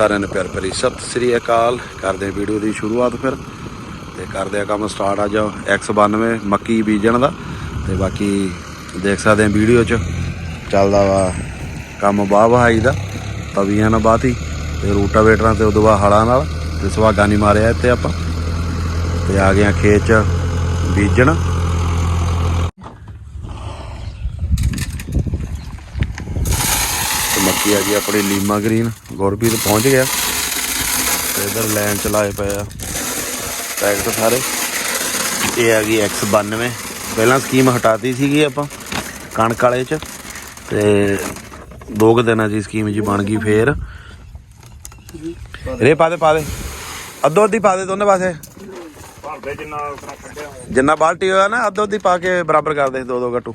ਸਾਰਿਆਂ ਨੂੰ ਪਿਆਰ ਭਰੀ ਸਤਿ ਸ੍ਰੀ ਅਕਾਲ। ਕਰਦੇ ਹਾਂ ਵੀਡੀਓ ਦੀ ਸ਼ੁਰੂਆਤ ਫਿਰ। ਤੇ ਕਰਦੇ ਆ ਕੰਮ ਸਟਾਰਟ ਅੱਜ X92 ਮੱਕੀ ਬੀਜਣ ਦਾ। ਤੇ ਬਾਕੀ ਦੇਖ ਸਕਦੇ ਆ ਵੀਡੀਓ 'ਚ ਚੱਲਦਾ ਵਾ ਕੰਮ ਬਾਹ ਵਹਾਈ ਦਾ ਤਵੀਆਂ ਨਾਲ ਬਾਤੀ ਤੇ ਰੂਟਾਵੇਟਰਾਂ ਤੇ ਉਦੋਂ ਬਾਅਦ ਹਲਾਂ ਨਾਲ ਤੇ ਸੁਹਾਗਾ ਨਹੀਂ ਮਾਰਿਆ ਇੱਥੇ ਆਪਾਂ। ਤੇ ਆ ਗਏ ਆ ਖੇਤ 'ਚ ਬੀਜਣ। ਤੇ ਮੱਕੀ ਆ ਗਈ ਆਪਣੀ ਲੀਮਾ ਗ੍ਰੀਨ, ਗੁਰਪ੍ਰੀਤ ਪਹੁੰਚ ਗਿਆ। ਤੇ ਇਧਰ ਲਾਈਨ ਚਲਾਏ ਪਏ ਆ ਪੈਕਟ ਸਾਰੇ। ਇਹ ਆ ਗਈ X92 ਪਹਿਲਾਂ ਸਕੀਮ ਹਟਾਤੀ ਸੀਗੀ ਆਪਾਂ ਕਣਕ ਵਾਲੇ ਚ। ਤੇ ਦੋ ਕੁ ਦਿਨਾਂ ਦੀ ਸਕੀਮ ਜੀ ਬਣ ਗਈ ਫੇਰ। ਰੇ ਪਾ ਦੇ ਪਾ ਦੇ। ਅੱਧੋ ਅੱਧੀ ਪਾ ਦੇ ਦੋਨੇ ਪਾਸੇ। ਭਰਦੇ ਜਿੰਨਾ ਆਪਣਾ ਹੋਇਆ ਜਿੰਨਾ ਬਾਲਟੀ ਹੋਇਆ ਨਾ, ਅੱਧੋ ਅੱਧੀ ਪਾ ਕੇ ਬਰਾਬਰ ਕਰ ਦੇ ਦੋ ਦੋ ਗੱਟੂ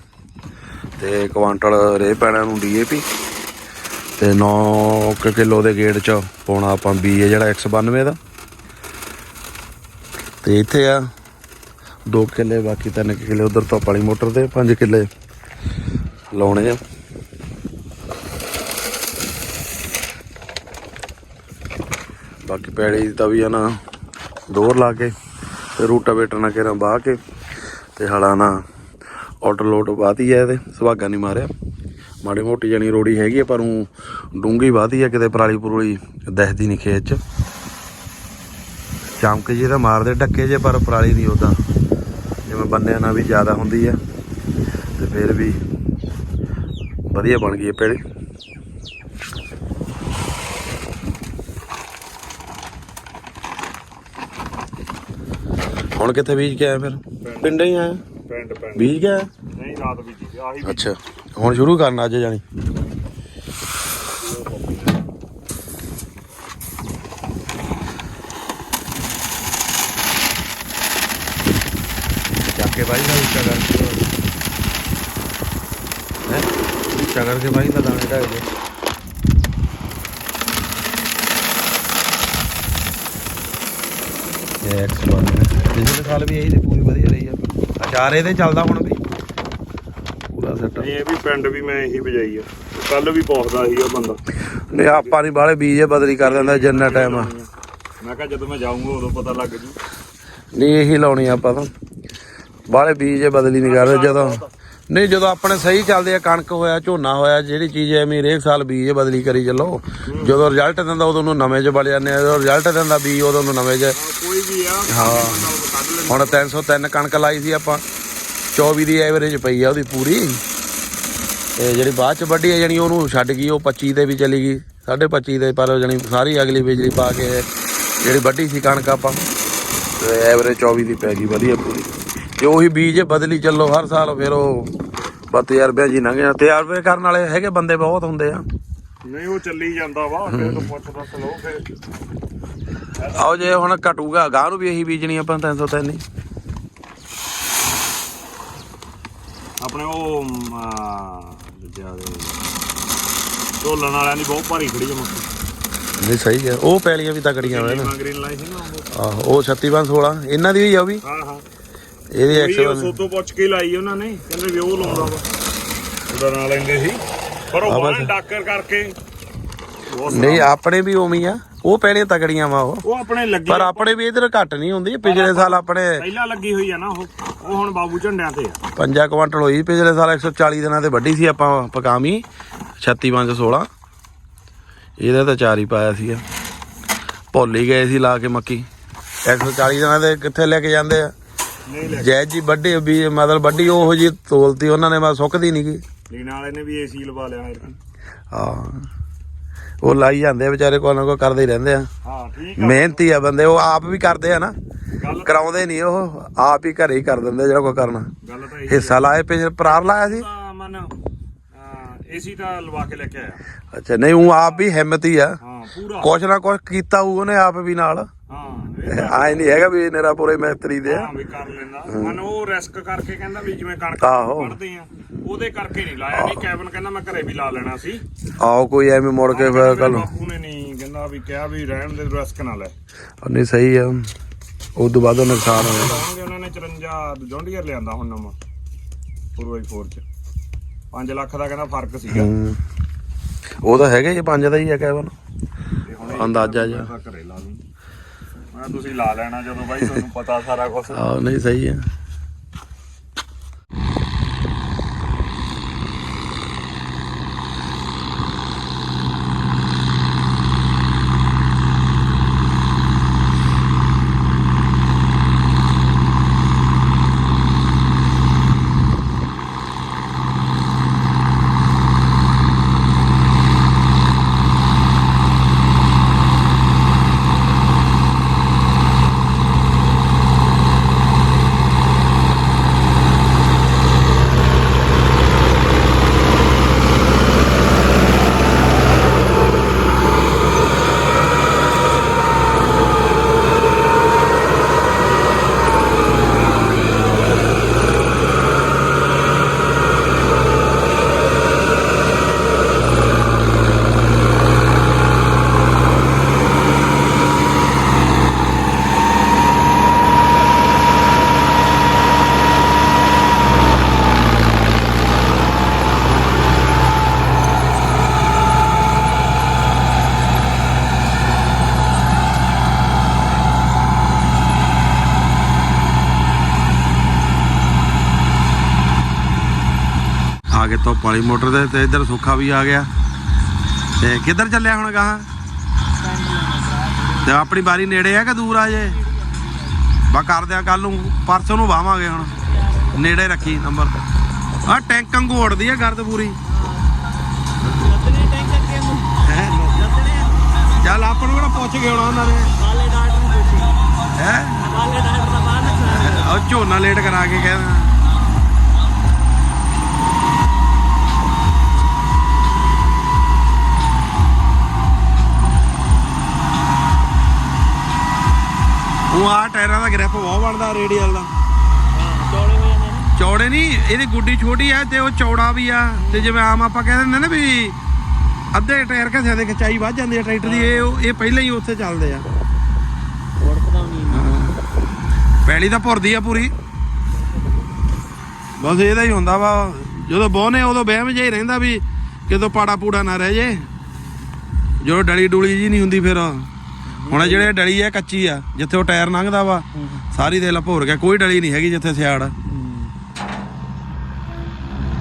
ਤੇ ਕੁਆਂਟਲ ਰੇ ਪੈਣਾ ਨੂੰ ਡੀਏਪੀ ਤੇ 9 ਕਿਲੋ ਦੇ ਗੇੜ ਚ ਪਾਉਣਾ ਆਪਾਂ ਬੀ ਹੈ ਜਿਹੜਾ 192 ਦਾ। ਤੇ ਇੱਥੇ ਆ 2 ਕਿੱਲੇ, ਬਾਕੀ 3 ਕਿੱਲੇ ਉਧਰ ਤੋਂ ਪਾਣੀ ਮੋਟਰ ਤੇ 5 ਕਿੱਲੇ ਲਾਉਣੇ ਆ। ਬਾਕੀ ਪੈੜੀ ਦਾ ਵੀ ਆ ਨਾ ਦੋਰ ਲਾ ਕੇ ਤੇ ਰੂਟਾਵੇਟਰ ਨਾਲ ਕਿਹੜਾ ਬਾਹ ਕੇ ਤੇ ਹਲਾ ਨਾ ਆਟੋ ਲੋਡ ਬਾਤੀ ਹੈ ਇਹਦੇ, ਸੁਹਾਗਾ ਨਹੀਂ ਮਾਰਿਆ। ਮਾੜੀ ਮੋਟੀ ਜਣੀ ਰੋੜੀ ਹੈਗੀ ਆ, ਪਰ ਉਹ ਡੂੰਗੀ ਬਾਤੀ ਹੈ ਕਿਤੇ ਪਰਾਲੀ ਪਰੂਲੀ ਦਿਖਦੀ ਨਹੀਂ ਖੇਤ ਚ। ਚਮਕ ਜੀ ਤਾਂ ਮਾਰਦੇ ਡੱਕੇ ਜੇ ਪਰ ਪਰਾਲੀ ਨਹੀਂ ਉਦਾਂ ਜਿਵੇਂ ਬੰਨਿਆਂ ਨਾਲ ਵੀ ਜ਼ਿਆਦਾ ਹੁੰਦੀ ਹੈ ਤੇ ਫਿਰ ਵੀ ਵਧੀਆ ਬਣ ਗਈ ਇਹ ਪੇੜੀ। ਹੁਣ ਕਿੱਥੇ ਬੀਜ ਕੇ ਆਇਆ ਫਿਰ? ਪਿੰਡੇ। ਹੀ ਆਇਆ? ਪਿੰਡ ਪਿੰਡ। ਬੀਜ ਗਿਆ ਨਹੀਂ ਰਾਤ ਬੀਜੀ ਆਹੀ। ਅੱਛਾ। ਹੁਣ ਸ਼ੁਰੂ ਕਰਨਾ ਅੱਜ ਜਾਣੀ ਚੱਕ ਕੇ ਬਾਈ ਦਾ ਉੱਚਾ ਕਰਕੇ ਹੈ ਉੱਚਾ ਕਰਕੇ ਬਾਈ ਦਾ ਦਾਣੇ ਢਾਈ ਦੇ ਇਹ ਐਕਸ ਬਣ ਪਿਛਲੇ ਸਾਲ ਵੀ ਇਹੀ ਤੇ ਪੂਰੀ ਵਧੀਆ ਰਹੀ ਆ ਅਚਾਰ ਇਹਦੇ ਚੱਲਦਾ ਹੁਣ ਵੀ ਪੂਰਾ ਸੈਟ ਇਹ ਵੀ ਪਿੰਡ ਵੀ ਮੈਂ ਇਹੀ ਵਜਾਈ ਆ। ਕੱਲ ਵੀ ਪਹੁੰਚਦਾ ਸੀ ਉਹ ਬੰਦਾ। ਨਹੀਂ ਆਪਾਂ ਨਹੀਂ ਬਾਲੇ ਬੀਜ ਬਦਲੀ ਕਰ ਦਿੰਦਾ ਜਿੰਨਾ ਟਾਈਮ ਆ। ਮੈਂ ਕਿਹਾ ਜਦੋਂ ਮੈਂ ਜਾਊਂਗਾ ਉਦੋਂ ਪਤਾ ਲੱਗ ਜੂ। ਨਹੀਂ ਇਹੀ ਲਾਉਣੀ ਆ ਆਪਾਂ ਤਾਂ। ਬਾਲੇ ਬੀਜ ਇਹ ਬਦਲੀ ਨਹੀਂ ਕਰਦੇ ਜਦੋਂ। ਨਹੀਂ ਜਦੋਂ ਆਪਣੇ ਸਹੀ ਚੱਲਦੇ ਆ ਕਣਕ ਹੋਇਆ ਝੋਨਾ ਹੋਇਆ ਜਿਹੜੀ ਚੀਜ਼ ਐਵੇਂ ਹਰੇਕ ਸਾਲ ਬੀਜ ਬਦਲੀ ਕਰੀ ਚੱਲੋ। ਜਦੋਂ ਰਿਜ਼ਲਟ ਦਿੰਦਾ ਉਦੋਂ ਨੂੰ ਨਵੇਂ ਚ ਵੜ ਜਾਂਦੇ ਆ ਜਦੋਂ ਰਿਜ਼ਲਟ ਦਿੰਦਾ ਬੀਜ ਉਦੋਂ ਨੂੰ ਨਵੇਂ ਚ। ਹਾਂ, ਕੋਈ ਵੀ ਆ ਹਾਂ। ਨਾਲ ਕੱਢ ਲੈਂਦੇ ਹੁਣ 303 ਕਣਕ ਲਾਈ ਸੀ ਆਪਾਂ 24 ਦੀ ਐਵਰੇਜ ਪਈ ਆ ਉਹਦੀ ਪੂਰੀ। ਤੇ ਜਿਹੜੀ ਬਾਅਦ ਚ ਵੱਡੀ ਆ ਜਾਣੀ ਉਹਨੂੰ ਛੱਡ ਗਈ ਉਹ 25 ਤੇ ਵੀ ਚਲੀ ਗਈ 25 ਦੇ ਪਰ ਜਾਣੀ ਸਾਰੀ ਅਗਲੀ ਬਿਜਲੀ ਪਾ ਕੇ ਜਿਹੜੀ ਵੱਡੀ ਸੀ ਕਣਕ ਆਪਾਂ ਤੇ ਐਵਰੇਜ 24 ਦੀ ਪੈ ਗਈ ਵਧੀਆ ਪੂਰੀ। ਜੇ ਉਹੀ ਬੀਜ ਬਦਲੀ ਚੱਲੋ ਹਰ ਸਾਲ ਫਿਰ ਉਹ ਬਸ ਤਜਰਬਿਆਂ ਜੀ ਲੰਘ ਜਾਂਦਾ। ਤਜਰਬੇ ਕਰਨ ਵਾਲੇ ਹੈਗੇ ਬੰਦੇ ਬਹੁਤ ਹੁੰਦੇ ਆ। ਨਹੀਂ ਉਹ ਚੱਲੀ ਜਾਂਦਾ ਵਾ ਫਿਰ ਤੋਂ ਪੁੱਛ ਦੱਸ ਲੋ ਫਿਰ। ਆਓ ਜੇ ਹੁਣ ਘਟੂਗਾ ਗਾਂ ਨੂੰ ਵੀ ਇਹੀ ਬੀਜਣੀ ਆਪਾਂ 303 ਹੀ। ਆਪਣੇ ਉਹ ਜ਼ਿਆਦਾ ਢੋਲਣ ਵਾਲਿਆਂ ਦੀ ਬਹੁਤ ਭਾਰੀ ਖੜੀ ਆ ਮੱਕੀ ਨਹੀਂ ਸਹੀ ਹੈ ਉਹ ਪੈਲੀਆਂ ਵੀ ਤਕੜੀਆਂ ਹੋਏ ਨਾ। ਗ੍ਰੀਨ ਲਾਈ ਸੀ ਨਾ ਉਹ। ਆਹੋ ਉਹ 3616 ਇਹਨਾਂ ਦੀ ਵੀ ਆ ਉਹ ਵੀ? ਹਾਂ ਹਾਂ। ਇਹਦੀ ਵੀ 100 ਸੋਤੋਂ ਪੁੱਛ ਕੇ ਲਾਈ ਉਹਨਾਂ ਨੇ ਕਹਿੰਦੇ ਵੀ ਉਹ ਲਾਉਂਦਾ ਵਾ। ਉਹਦਾ ਨਾਂ ਲੈਂਦੇ ਸੀ। ਪਰ ਉਹ। ਬਾਹਰ ਡਾਕਰ ਕਰਕੇ ਨਹੀਂ ਆਪਣੇ ਵੀ ਉਵੇਂ ਆ। ਉਹ ਪਹਿਲੇ ਤਕੜੀਆਂ ਵਾ ਉਹ। ਉਹ ਆਪਣੇ ਲੱਗੀ ਪਰ ਆਪਣੇ ਵੀ ਇਧਰ ਘੱਟ ਨਹੀਂ ਹੁੰਦੀ। ਪਿਛਲੇ ਸਾਲ ਆਪਣੇ ਪਹਿਲਾਂ ਲੱਗੀ ਹੋਈ ਆ ਨਾ ਉਹ। ਉਹ ਹੁਣ ਬਾਬੂ ਝੰਡਿਆਂ ਤੇ ਆ। ਪੰਜਾ ਕੁਆਂਟਲ ਹੋਈ। ਪਿਛਲੇ ਸਾਲ 140 ਦਿਨਾਂ ਤੇ ਵੱਡੀ ਸੀ ਆਪਾਂ ਪਕਾਮੀ। 36516 ਇਹਦਾ ਤਾਂ ਚਾਰ ਹੀ ਪਾਇਆ ਸੀਗਾ। ਭੁੱਲ ਹੀ ਗਏ ਸੀ ਲਾ ਕੇ ਮੱਕੀ। 140 ਦਿਨਾਂ ਦੇ ਕਿੱਥੇ ਲੈ ਕੇ ਜਾਂਦੇ ਆ? ਜੈ ਜੀ ਵੱਡੀ ਵੀ ਮਤਲਬ ਵੱਡੀ ਉਹੋ ਜੀ ਤੋਲਤੀ ਉਹਨਾਂ ਨੇ ਮੈਂ ਸੁੱਕਦੀ ਨਹੀਂ ਗਈ ਲੈਣ ਵਾਲੇ ਨੇ ਵੀ ਏਸੀ ਲਵਾ ਲਿਆ ਇਹ ਹਾਂ। ਉਹ ਲਾਈ ਜਾਂਦੇ ਆ ਵਿਚਾਰੇ ਕੋਈ ਨਾ ਕੋਈ ਕਰਦੇ ਹੀ ਰਹਿੰਦੇ ਆ। ਹਾਂ ਠੀਕ ਆ। ਮਿਹਨਤੀ ਆ ਬੰਦੇ ਉਹ ਆਪ ਵੀ ਕਰਦੇ ਆ ਨਾ। ਗੱਲ ਕਰਾਉਂਦੇ ਨਹੀਂ ਉਹ ਆਪ ਹੀ ਘਰੇ ਹੀ ਕਰ ਦਿੰਦੇ ਜਿਹੜਾ ਕੋਈ ਕਰਨਾ। ਗੱਲ ਤਾਂ ਇਹ ਹਿੱਸਾ ਲਾਏ ਪਿਛਲੇ ਪਰਾਰ ਲਾਇਆ ਸੀ? ਤਾਂ ਮਨ ਏਸੀ ਤਾਂ ਲਵਾ ਕੇ ਲੈ ਕੇ ਆਇਆ। ਅੱਛਾ ਨਹੀਂ ਉਹ ਆਪ ਵੀ ਹਿੰਮਤ ਆ। ਹਾਂ। ਪੂਰਾ। ਕੁਛ ਨਾ ਕੁਛ ਕੀਤਾ ਹੋਊ ਉਹਨੇ ਆਪ ਵੀ ਨਾਲ। ਹਾਂ ਇਹ ਆਏ ਨਹੀਂ ਹੈਗਾ ਵੀ ਨੇਰਾ ਪੂਰੇ ਮਿਸਤਰੀ ਦੇ ਆ। ਹਾਂ ਵੀ ਕਰ ਲੈਂਦਾ। ਮਨ ਉਹ ਰਿਸਕ ਕਰਕੇ ਕਹਿੰਦਾ ਵੀ ਜਿਵੇਂ ਕਣਕ। ਕੱਢਦੇ ਆ ਉਹਦੇ ਕਰਕੇ ਨਹੀਂ ਲਾਇਆ। ਨਹੀਂ ਕੈਬਨ ਕਹਿੰਦਾ ਮੈਂ ਘਰੇ ਵੀ ਲਾ ਲੈਣਾ ਸੀ। ਆਓ ਕੋਈ ਐਵੇਂ ਮੁੜ ਕੇ ਫਿਰ ਕੱਲ ਬਾਪੂ ਨੇ ਨਹੀਂ ਕਹਿੰਦਾ ਵੀ ਕਿਹਾ ਵੀ ਰਹਿਣ ਦੇ ਰਿਸਕ ਨਾ ਲੈ। ਨਹੀਂ ਸਹੀ ਆ। ਉਸ ਤੋਂ ਬਾਅਦ ਉਹ ਨੁਕਸਾਨ ਹੋਇਆ। ਲਾਉਣਗੇ ਉਹਨਾਂ ਨੇ 54 ਜੌਂਡੀਅਰ ਲਿਆਂਦਾ ਹੁਣ ਨਵਾਂ ਪੂਰਵਾਈ 4 ਚ। 5 ਲੱਖ ਦਾ ਕਹਿੰਦਾ ਫ਼ਰਕ ਸੀਗਾ। ਉਹ ਤਾਂ ਹੈਗਾ ਹੀ ਆ, ਪੰਜ ਦਾ ਹੀ ਆ ਕੈਬਨ। ਅੰਦਾਜ਼ਾ ਤਾਂ ਘਰੇ ਲਾ ਲੂੰ। ਮੈਂ ਤੁਸੀਂ ਲਾ ਲੈਣਾ ਜਦੋਂ ਬਾਈ ਤੁਹਾਨੂੰ ਪਤਾ ਸਾਰਾ ਕੁਝ ਆਹ ਨਹੀਂ ਸਹੀ ਹੈ। ਆ ਗਏ ਧੁੱਪ ਵਾਲੀ ਮੋਟਰ ਦੇ ਤੇ ਇੱਧਰ ਸੁੱਖਾ ਵੀ ਆ ਗਿਆ। ਤੇ ਕਿੱਧਰ ਚੱਲਿਆ ਹੁਣ ਗਾਹਾਂ? ਤੇ ਆਪਣੀ ਬਾਰੀ ਨੇੜੇ ਆ ਕਿ ਦੂਰ ਆ ਜੇ? ਬਾ ਕਰਦੇ ਆ ਕੱਲ ਨੂੰ ਪਰਸੋਂ ਨੂੰ ਵਾਵਾਂਗੇ ਹੁਣ। ਨੇੜੇ ਰੱਖੀ ਨੰਬਰ। ਆ ਟੈਂਕ ਵਾਂਗੂ ਉੜਦੀ ਆ ਗਰਦ ਪੂਰੀ। ਚੱਲ ਆਪਾਂ ਨੂੰ ਕਿਹੜਾ ਪੁੱਛ ਕੇ ਆਉਣਾ ਉਹਨਾਂ ਨੇ। ਵਾਲੇ ਡਾਕਟਰ ਨੂੰ ਪੁੱਛੀ। ਹੈ? ਵਾਲੇ ਡਾਕਟਰ ਦਾ ਬਾਹਰ ਨਾ ਉਹ ਝੋਨਾ ਲੇਟ ਕਰਾ ਕੇ ਕਹਿੰਦਾ ਉਹ ਆ ਟਾਇਰਾਂ ਦਾ ਗ੍ਰਿਪ ਬਹੁਤ ਬਣਦਾ ਰੇਡੀਅਲ ਦਾ। ਚੌੜੇ ਹੋ ਜਾਂਦੇ ਨੇ ਚੌੜੇ ਨਹੀਂ, ਇਹਦੀ ਗੁੱਡੀ ਛੋਟੀ ਆ ਤੇ ਉਹ ਚੌੜਾ ਵੀ ਆ। ਤੇ ਜਿਵੇਂ ਆਮ ਆਪਾਂ ਕਹਿ ਦਿੰਦੇ ਨਾ ਵੀ ਅੱਧੇ ਟਾਇਰ ਘਸਿਆਂ ਦੇ ਖਚਾਈ ਵੱਧ ਜਾਂਦੀ ਆ ਟਰੈਕਟਰ ਦੀ, ਇਹ ਇਹ ਪਹਿਲਾਂ ਹੀ ਉੱਥੇ ਚੱਲਦੇ ਆ। ਵੜਕਦਾ ਨਹੀਂ ਪੈਲੀ ਤਾਂ ਭੁਰਦੀ ਆ ਪੂਰੀ। ਬਸ ਇਹਦਾ ਹੀ ਹੁੰਦਾ ਵਾ। ਜਦੋਂ ਬੋਹਨੇ ਉਦੋਂ ਵਹਿਮ ਜਿਹਾ ਹੀ ਰਹਿੰਦਾ ਵੀ ਕਿਦੋਂ ਪਾੜਾ ਪੂੜਾ ਨਾ ਰਹਿ ਜੇ। ਜਦੋਂ ਡਲੀ ਡੁਲੀ ਜੀ ਨਹੀਂ ਹੁੰਦੀ ਫਿਰ। ਹੁਣ ਇਹ ਜਿਹੜੇ ਡਲੀ ਆ ਕੱਚੀ ਆ ਜਿੱਥੇ ਉਹ ਟਾਇਰ ਲੰਘਦਾ ਵਾ ਸਾਰੀ ਦੇ ਭੋਰ ਗਿਆ ਕੋਈ ਡਲੀ ਨਹੀਂ ਹੈਗੀ ਜਿੱਥੇ ਸਿਆੜ ਆ।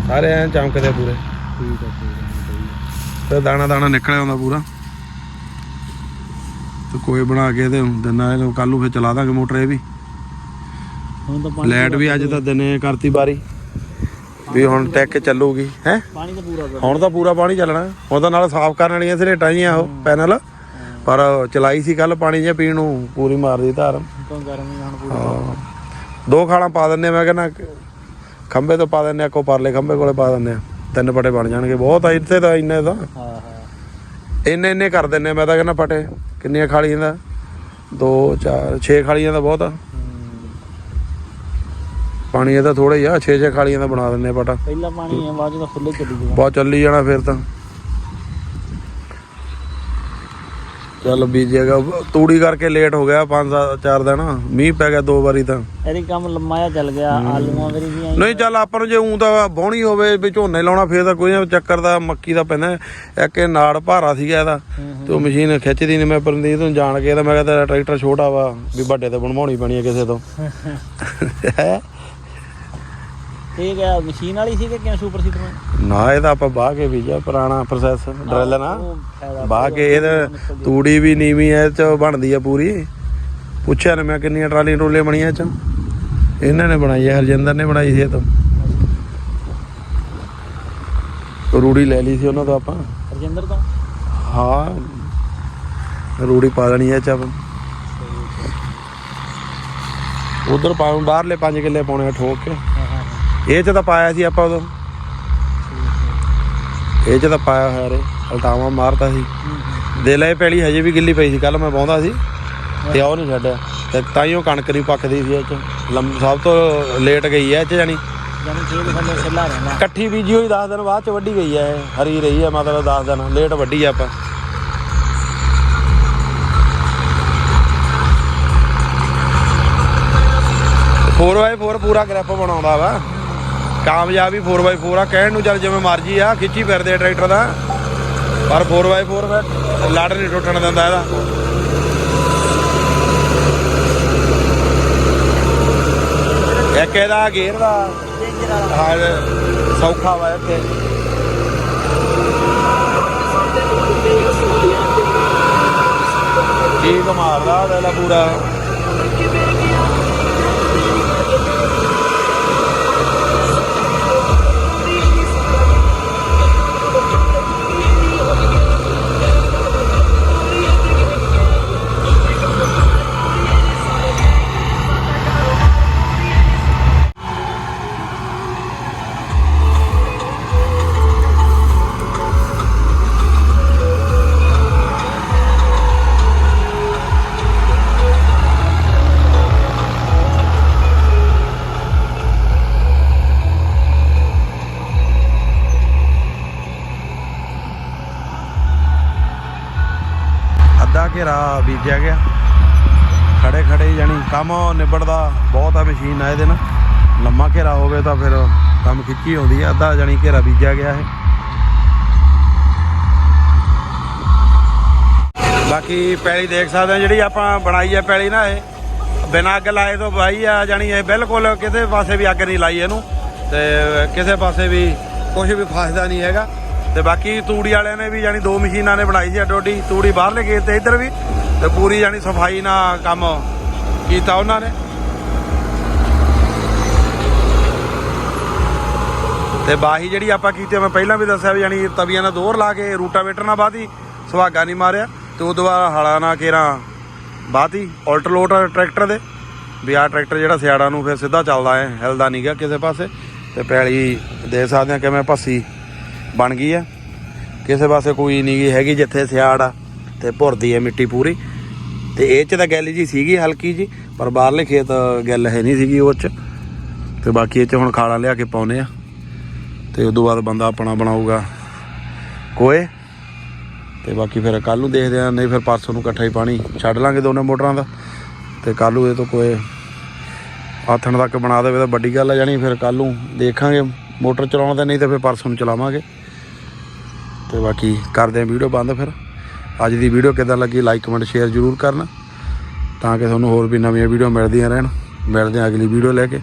ਸਾਰੇ ਐਂ ਚਮਕਦੇ ਪੂਰੇ। ਠੀਕ ਹੈ ਠੀਕ ਹੈ ਤੇ ਦਾਣਾ ਦਾਣਾ ਨਿਕਲ ਆਉਂਦਾ ਪੂਰਾ। ਤੇ ਕੋਈ ਬਣਾ ਕੇ ਤੇ ਦਿਨਾ ਇਹਨੂੰ ਕੱਲ ਨੂੰ ਫਿਰ ਚਲਾ ਦਾਂਗੇ ਮੋਟਰ ਇਹ ਵੀ। ਹੁਣ ਤਾਂ ਪਾਣੀ ਲਾਈਟ ਵੀ ਅੱਜ ਤਾਂ ਦਿਨੇ ਕਰਤੀ ਬਾਰੀ। ਵੀ ਹੁਣ ਟੈਕ ਚੱਲੂਗੀ ਹੈ? ਪਾਣੀ ਤਾਂ ਪੂਰਾ ਕਰ ਹੁਣ ਤਾਂ ਪੂਰਾ ਪਾਣੀ ਚੱਲਣਾ। ਹੁਣ ਤਾਂ ਨਾਲ ਸਾਫ਼ ਕਰਨ ਵਾਲੀਆਂ ਸਲੇਟਾਂ ਜੀਆਂ ਉਹ ਪੈਨਲ। ਪਰ ਚਲਾਈ ਸੀ ਕੱਲ ਪਾਣੀ ਜਿਹਾ ਪੀਣ ਨੂੰ ਪੂਰੀ ਮਾਰਦੀ ਧਾਰ। ਤੋਂ ਗਰਮੀ ਹੁਣ ਪੂਰਾ। ਹਾਂ। ਦੋ ਖਾਲਾਂ ਪਾ ਦਿੰਨੇ ਆ, ਮੈਂ ਕਹਿੰਦਾ ਖੰਬੇ ਤੋਂ ਪਾ ਦਿੰਨੇ ਆ ਕੋ ਪਰਲੇ ਖੰਬੇ ਕੋਲੇ ਪਾ ਦਿੰਨੇ ਆ। ਤਿੰਨ ਪਟੇ ਬਣ ਜਾਣਗੇ ਬਹੁਤ ਆ ਇੱਥੇ ਤਾਂ ਇੰਨੇ ਤਾਂ। ਹਾਂ ਹਾਂ। ਇੰਨੇ ਇੰਨੇ ਕਰ ਦਿੰਨੇ ਆ, ਮੈਂ ਤਾਂ ਕਹਿੰਦਾ ਪਟੇ ਕਿੰਨੀਆਂ ਖਾਲੀਆਂ ਦਾ? 2 4 6 ਖਾਲੀਆਂ ਦਾ ਬਹੁਤ ਆ। ਪਾਣੀ ਇਹਦਾ ਥੋੜਾ ਹੀ ਆ 6 6 ਖਾਲੀਆਂ ਦਾ ਬਣਾ ਦਿੰਨੇ ਆ ਪਟਾ ਪਹਿਲਾ ਪਾਣੀ ਹੈ ਬਾਅਦ 'ਚ ਤਾਂ ਚੱਲੀ ਬਹੁਤ ਚੱਲੀ ਜਾਣਾ ਫਿਰ ਤਾਂ। ਚੱਲ ਬੀਜੇਗਾ ਤੂੜੀ ਕਰਕੇ ਲੇਟ ਹੋ ਗਿਆ ਪੰਜ ਸੱਤ- ਚਾਰ ਦਿਨ। ਮੀਂਹ ਪੈ ਗਿਆ ਦੋ ਵਾਰੀ ਤਾਂ। ਇਹਦੀ ਕੰਮ ਲੰਮਾ ਜਿਹਾ ਚੱਲ ਗਿਆ ਆਲੂਆਂ ਵੀ ਆਈ ਨਹੀਂ ਚੱਲ ਆਪਾਂ ਨੂੰ ਜੇ ਉਂ ਤਾਂ ਬਾਹਣੀ ਹੋਵੇ ਵੀ ਝੋਨੇ ਲਾਉਣਾ ਫੇਰ ਤਾਂ ਕੋਈ ਨਾ ਚੱਕਰ ਦਾ ਮੱਕੀ ਦਾ ਪੈਂਦਾ। ਇੱਕ ਇਹ ਨਾੜ ਭਾਰਾ ਸੀਗਾ ਇਹਦਾ ਤੇ ਉਹ ਮਸ਼ੀਨ ਖਿੱਚਦੀ ਨਹੀਂ ਮੈਂ ਪਰੰਦੀਪ ਤੋਂ ਜਾਣ ਕੇ ਤਾਂ ਮੈਂ ਕਿਹਾ ਤੇਰਾ ਟਰੈਕਟਰ ਛੋਟਾ ਵਾ ਵੀ ਵੱਡੇ ਤੇ ਬਣਵਾਉਣੀ ਪੈਣੀ ਹੈ ਕਿਸੇ ਤੋਂ। ਹੈਂ? ਠੀਕ ਹੈ ਮਸ਼ੀਨ ਵਾਲੀ ਸੀ ਕਿ ਕਿਉਂ ਸੁਪਰ ਸੀਟਰ ਨੂੰ ਇਹਦਾ ਆਪਾਂ ਬਾਹ ਕੇ ਬੀਜਿਆ ਪੁਰਾਣਾ ਪ੍ਰੋਸੈਸ ਡਰਿਲ ਨਾ। ਉਹ ਫਾਇਦਾ ਬਾਹ ਕੇ ਇਹਦਾ ਤੂੜੀ ਵੀ ਨੀਵੀਂ ਐ ਚ ਬਣਦੀ ਆ ਪੂਰੀ। ਪੁੱਛਿਆ ਨੇ ਮੈਂ ਕਿੰਨੀਆਂ ਟਰਾਲੀਆਂ ਟੋਲੀਆਂ ਬਣੀਆਂ ਇਹ ਚ। ਇਹਨਾਂ ਨੇ ਬਣਾਈ ਹੈ ਹਰਜਿੰਦਰ ਨੇ ਬਣਾਈ ਸੀ ਇਹ ਤੋਂ। ਰੂੜੀ ਲੈ ਲਈ ਸੀ ਉਹਨਾਂ ਤੋਂ ਆਪਾਂ। ਰਜਿੰਦਰ ਤੋਂ? ਹਾਂ ਰੂੜੀ ਪਾ ਦੇਣੀ ਐ ਚ ਆਪਾਂ। ਉਧਰ ਪਾਉਂ ਬਾਹਰਲੇ 5 ਕਿੱਲੇ ਪਾਉਣੇ ਆ ਠੋਕ ਕੇ। ਹਾਂ। ਇਹ ਚ ਤਾਂ ਪਾਇਆ ਸੀ ਆਪਾਂ ਉਦੋਂ। ਇਹ ਚ ਤਾਂ ਪਾਇਆ ਹੋਇਆ ਰੇ ਅਲਟਾਵਾ ਮਾਰਤਾ ਸੀ। ਦੇ ਲੈ ਪੈਲੀ ਹਜੇ ਵੀ ਗਿੱਲੀ ਪਈ ਸੀ ਕੱਲ ਮੈਂ ਪਾਉਂਦਾ ਸੀ ਤੇ ਉਹ ਨਹੀਂ ਛੱਡਿਆ। ਤੇ ਤਾਈਓ ਕਣਕ ਨਹੀਂ ਪੱਕਦੀ ਸੀ ਇਹ ਚ। ਲੰਮ ਸਭ ਤੋਂ ਲੇਟ ਗਈ ਐ ਇਹ ਚ ਜਾਨੀ ਇਕੱਠੀ ਬੀਜੀ ਹੋਈ 10 ਦਿਨ ਬਾਅਦ ਚ ਵੱਢੀ ਗਈ ਐ ਇਹ ਹਰੀ ਰਹੀ ਐ ਮਤਲਬ 10 ਦਿਨ ਲੇਟ ਵੱਢੀ ਆਪਾਂ। ਫੋਰ ਬਾਈ ਫੋਰ ਪੂਰਾ ਗ੍ਰਿਪ ਬਣਾਉਂਦਾ ਵਾ। ਕਾਮਯਾਬੀ 4x4 ਆ, ਕਹਿਣ ਨੂੰ ਚੱਲ ਜਿਵੇਂ ਮਰਜ਼ੀ ਆ, ਖਿੱਚੀ ਫਿਰਦੇ ਆ ਟਰੈਕਟਰ ਦਾ ਪਰ 4x4 ਫਿਰ ਲੜ ਨਹੀਂ ਟੁੱਟਣ ਦਿੰਦਾ ਇਹਦਾ। ਇੱਕ ਇਹਦਾ ਗੇਅਰ ਦਾ ਹਾਂ ਸੌਖਾ ਵਾ ਇੱਥੇ। ਠੀਕ ਮਾਰਦਾ ਉਹਦਾ ਪੂਰਾ। ਘੇਰਾ ਗਿਆ। ਖੜੇ ਖੜੇ ਜਾਨੀ ਕੰਮ ਨਿਬੜਦਾ, ਬਹੁਤ ਆ ਮਸ਼ੀਨ ਆ ਇਹਦੇ ਨਾਲ। ਲੰਮਾ ਘੇਰਾ ਹੋਵੇ ਤਾਂ ਫਿਰ ਕੰਮ ਖਿੱਚੀ ਆਉਂਦੀ ਆ, ਅੱਧਾ ਜਾਨੀ ਘੇਰਾ ਬੀਜਿਆ ਗਿਆ ਹੈ ਬਾਕੀ ਪੈਲੀ ਦੇਖ ਸਕਦੇ ਆ ਜਿਹੜੀ ਆਪਾਂ ਬਣਾਈ ਹੈ ਪੈਲੀ ਨਾ ਇਹ। ਬਿਨਾਂ ਅੱਗ ਲਾਏ ਤੋਂ ਬਾਈ ਆ ਜਾਨੀ ਇਹ ਬਿਲਕੁਲ ਕਿਸੇ ਪਾਸੇ ਵੀ ਅੱਗ ਨਹੀਂ ਲਾਈ ਇਹਨੂੰ। ਤੇ ਕਿਸੇ ਪਾਸੇ ਵੀ ਕੁਝ ਵੀ ਫਸਦਾ ਨਹੀਂ ਹੈਗਾ। ਤੇ ਬਾਕੀ ਤੂੜੀ ਵਾਲਿਆਂ ਨੇ ਵੀ ਜਾਨੀ ਦੋ ਮਸ਼ੀਨਾਂ ਨੇ ਬਣਾਈ ਸੀ ਅੱਡੋਡੀ ਤੂੜੀ ਬਾਹਰਲੇ ਖੇਤ ਤੇ ਇੱਧਰ ਵੀ। ਤੇ ਪੂਰੀ ਜਾਨੀ ਸਫ਼ਾਈ ਨਾਲ ਕੰਮ ਕੀਤਾ ਉਹਨਾਂ ਨੇ। ਤੇ ਬਾਹੀ ਜਿਹੜੀ ਆਪਾਂ ਕੀਤੀ, ਮੈਂ ਪਹਿਲਾਂ ਵੀ ਦੱਸਿਆ ਵੀ ਜਾਨੀ ਤਵੀਆਂ ਨਾਲ ਦੋਹਰ ਲਾ ਕੇ ਰੂਟਾਵੇਟਰ ਨਾਲ ਬਾਦੀ ਸੁਹਾਗਾ ਨਹੀਂ ਮਾਰਿਆ। ਤੇ ਉਹ ਦੁਬਾਰਾ ਹਲਾ ਨਾਲ ਕੇਰਾ ਬਾਤੀ ਆਲਟਰਲੋਟ ਟਰੈਕਟਰ ਦੇ। ਵੀ ਆਹ ਟਰੈਕਟਰ ਜਿਹੜਾ ਸਿਆੜਾਂ ਨੂੰ ਫਿਰ ਸਿੱਧਾ ਚੱਲਦਾ ਹੈ ਹਿਲਦਾ ਨਹੀਂ ਨਹੀਂਗਾ ਕਿਸੇ ਪਾਸੇ। ਤੇ ਪੈਲੀ ਦੇ ਸਕਦੇ ਆ ਕਿਵੇਂ ਭੱਸੀ ਬਣ ਗਈ ਹੈ ਕਿਸੇ ਪਾਸੇ ਕੋਈ ਨਹੀਂ ਹੈਗੀ ਜਿੱਥੇ ਸਿਆੜ ਆ, ਤੇ ਭੁਰਦੀ ਹੈ ਮਿੱਟੀ ਪੂਰੀ। ਤੇ ਇਹ ਚ ਤਾਂ ਗੱਲ ਜੀ ਸੀਗੀ ਹਲਕੀ ਜੀ, ਪਰ ਬਾਹਰਲੇ ਖੇਤ ਗੱਲ ਹੈ ਨਹੀਂ ਸੀਗੀ ਉਹ ਚ। ਤੇ ਬਾਕੀ ਇਹ ਚ ਹੁਣ ਖਾਲਾ ਲਿਆ ਕੇ ਪਾਉਨੇ ਆ। ਤੇ ਉਦੋਂ ਬਾਅਦ ਬੰਦਾ ਆਪਣਾ ਬਣਾਊਗਾ ਕੋਏ। ਤੇ ਬਾਕੀ ਫਿਰ ਕੱਲ ਨੂੰ ਦੇਖਦੇ ਆ, ਨਹੀਂ ਫਿਰ ਪਰਸੋਂ ਨੂੰ ਇਕੱਠਾ ਹੀ ਪਾਣੀ ਛੱਡ ਲਾਂਗੇ ਦੋਨੇ ਮੋਟਰਾਂ ਦਾ। ਤੇ ਕੱਲ ਨੂੰ ਇਹ ਤੋਂ ਕੋਏ ਆਥਣ ਤੱਕ ਬਣਾ ਦੇਵੇ ਤਾਂ ਵੱਡੀ ਗੱਲ ਆ ਜਾਣੀ ਫਿਰ ਕੱਲ ਨੂੰ ਦੇਖਾਂਗੇ ਮੋਟਰ ਚਲਾਉਣ ਦਾ, ਨਹੀਂ ਤਾਂ ਫਿਰ ਪਰਸੋਂ ਨੂੰ ਚਲਾਵਾਂਗੇ। ਤੇ ਬਾਕੀ ਕਰਦੇ ਆ, ਵੀਡੀਓ ਬੰਦ ਫਿਰ। ਅੱਜ ਦੀ ਵੀਡੀਓ ਕਿਦਾਂ ਲੱਗੀ ਲਾਈਕ ਕਮੈਂਟ ਸ਼ੇਅਰ ਜ਼ਰੂਰ ਕਰਨਾ, ਤਾਂ ਕਿ ਤੁਹਾਨੂੰ ਹੋਰ ਵੀ ਨਵੀਆਂ ਵੀਡੀਓ ਮਿਲਦੀਆਂ ਰਹਿਣ। ਮਿਲਦੇ ਆ ਅਗਲੀ ਵੀਡੀਓ ਲੈ ਕੇ।